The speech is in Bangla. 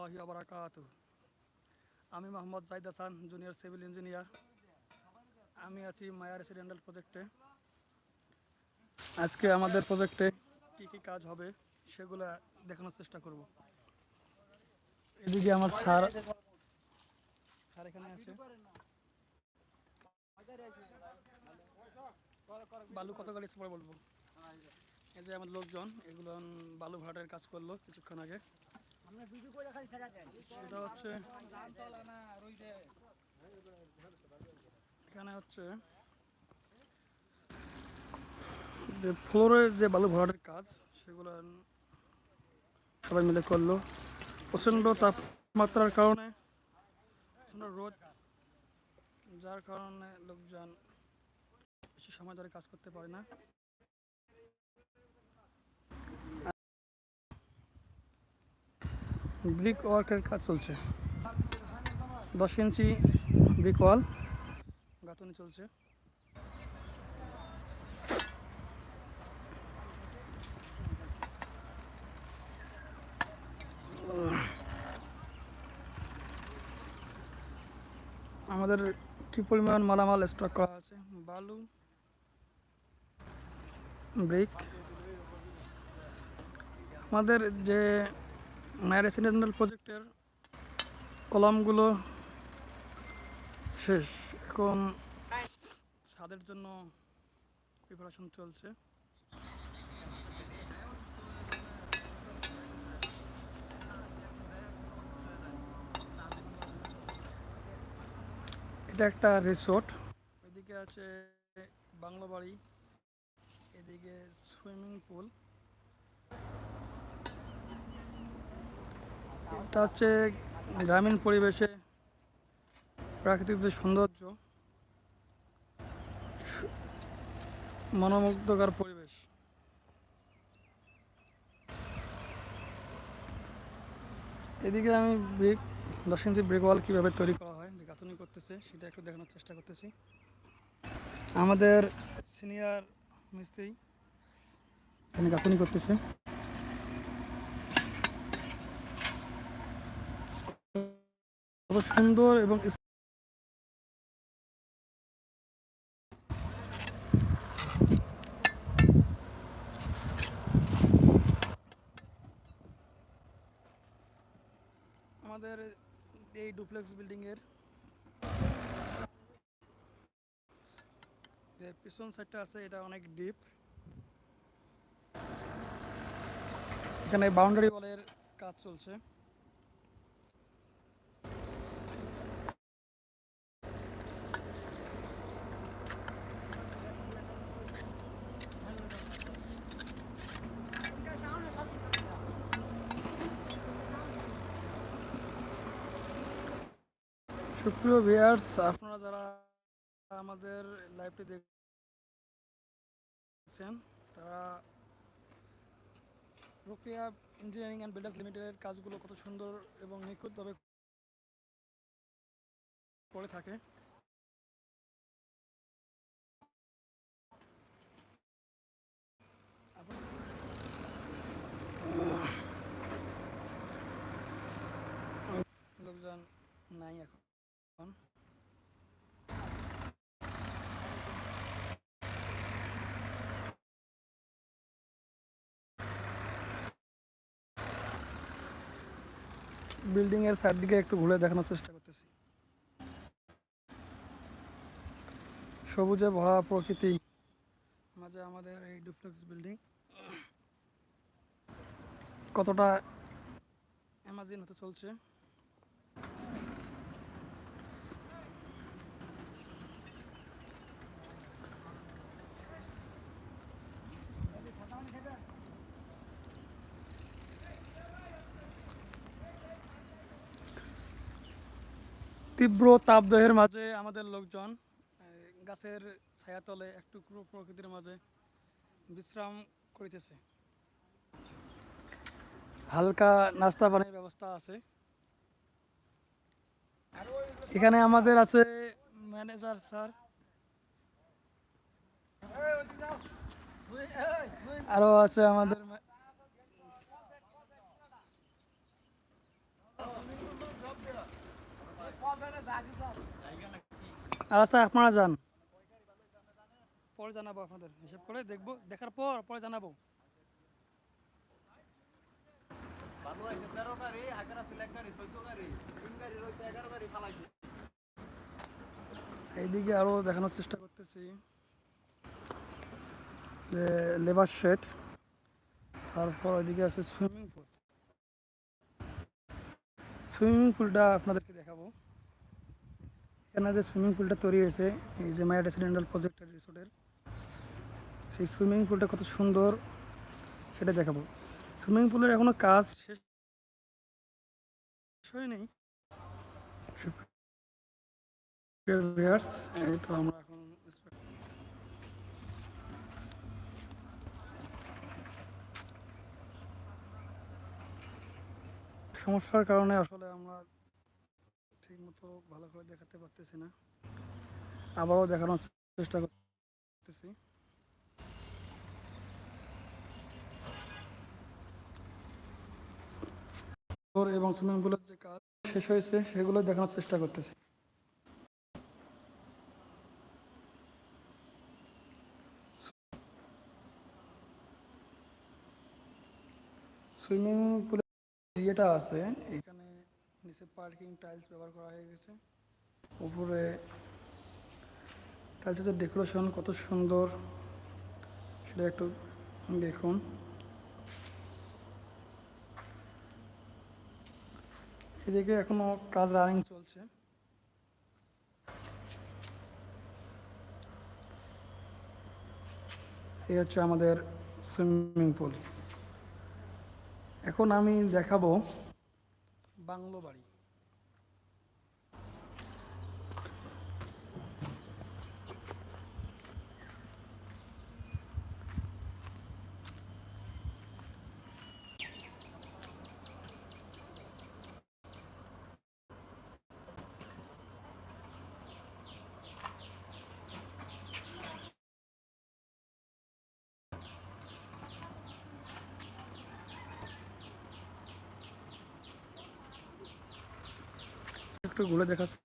রহমতুল্লাহি আবরাকাত আমি Mohammad Zahid Hasan junior civil engineer আমি আছি মায়া রেসিডেন্টাল প্রজেক্টে আজকে আমাদের প্রজেক্টে কি কি কাজ হবে সেগুলো দেখানোর চেষ্টা করব। এদিকে আমার স্যার স্যার এখানে আছে। বালু কত গাড়ি পরে বলব। এই যে আমার লোকজন, এগুলো বালু ভাড়াটের কাজ করল কিছুক্ষণ আগে। সেটা হচ্ছে এখানে হচ্ছে যে ফ্লোরের যে বালু ভরাটের কাজ, সেগুলো সবাই মিলে করল। প্রচণ্ড তাপমাত্রার কারণে, প্রচণ্ড রোদ, যার কারণে লোকজন বেশি সময় ধরে কাজ করতে পারে না। ব্রিক ওয়ার্কের কাজ চলছে। দশ ইঞ্চি ব্রিক ওয়াল গাঁথনি চলছে। আমাদের কি পরিমাণ মালামাল স্টক করা আছে। বালু, ব্রিক। আমাদের যে মায়া রেসিডেন্টাল প্রজেক্টের কলামগুলো শেষ। এখন ছাদের জন্য প্রিপারেশন চলছে। এটা একটা রিসোর্ট এদিকে আছে বাংলো বাড়ি এদিকে সুইমিং পুল এটা হচ্ছে গ্রামীণ পরিবেশে প্রাকৃতিক যে সৌন্দর্য, মনোমুগ্ধকর পরিবেশ। এদিকে আমি ব্রিক, দশ ইঞ্চি ব্রিক ওয়াল কীভাবে তৈরি করা হয়, যে গাঁথনি করতেছে, সেটা একটু দেখানোর চেষ্টা করতেছি। আমাদের সিনিয়র মিস্ত্রি এখানে গাঁথনি করতেছে। কত সুন্দর এবং আমাদের এই ডুপ্লেক্স বিল্ডিং এর পিছন সাইডটা আছে, এটা অনেক ডিপ। এখানে বাউন্ডারি ওয়ালের কাজ চলছে। সুপ্রিয় ভিয়ার্স আপনারা যারা আমাদের লাইভটি দেখছেন, তারা প্রক্রিয়া ইঞ্জিনিয়ারিং অ্যান্ড বিল্ডার্স লিমিটেডের কাজগুলো কত সুন্দর এবং নিখুঁতভাবে করে থাকে। লোকজন নাই এখন। বিল্ডিং এর সাইড দিকে একটু ঘুরে দেখানোর চেষ্টা করতেছি। সবুজে ভরা প্রকৃতি, মাঝে আমাদের এই ডুপ্লেক্স বিল্ডিং কতটা অ্যামাজিন হতে চলছে। তীব্র তাপদাহের মাঝে আমাদের লোকজন গাছের ছায়াতলে একটু প্রকৃতির মাঝে বিশ্রাম করিতেছে। হালকা নাস্তা পানির ব্যবস্থা আছে। এখানে আমাদের আছে ম্যানেজার স্যার। আরও আছে আমাদের আচ্ছা আপনারা যান। পরে জানাব আপনাদের, হিসাব করে দেখব, দেখার পর, পরে জানাব। এইদিকে আরও দেখানোর চেষ্টা করতেছি। লেবার শেড, তারপর ওইদিকে আছে সুইমিং পুল। সুইমিং পুলটা আপনাদেরকে দেখাবো। এখানে যে সুইমিং পুলটা তৈরি হয়েছে, এই যে মায়া রেসিডেন্টাল প্রজেক্টের রিসোর্টের, সেই সুইমিং পুলটা কত সুন্দর, সেটা দেখাবো। সুইমিং পুলের এখনও কাজ শেষ হয়নি। তো এখন সমস্যার কারণে আসলে আমরা ঠিক মতো ভালো করে দেখাতে পারতেছি না। আবারও দেখানোর চেষ্টা করতেছি। এবং সুইমিং পুলের যে কাজ শেষ হয়েছে, সেগুলো দেখানোর চেষ্টা করতেছি। সুইমিং পুলের ইয়েটা আছে নিচে পার্কিং টাইলস ব্যবহার করা হয়ে গেছে। উপরে টাইলসের ডেকোরেশন কত সুন্দর, সেটা একটু দেখুন। এদিকে এখনও কাজ রানিং চলছে। এই হচ্ছে আমাদের সুইমিং পুল এখন আমি দেখাবো বাংলো বাড়ি। একটু ঘুরে দেখাচ্ছি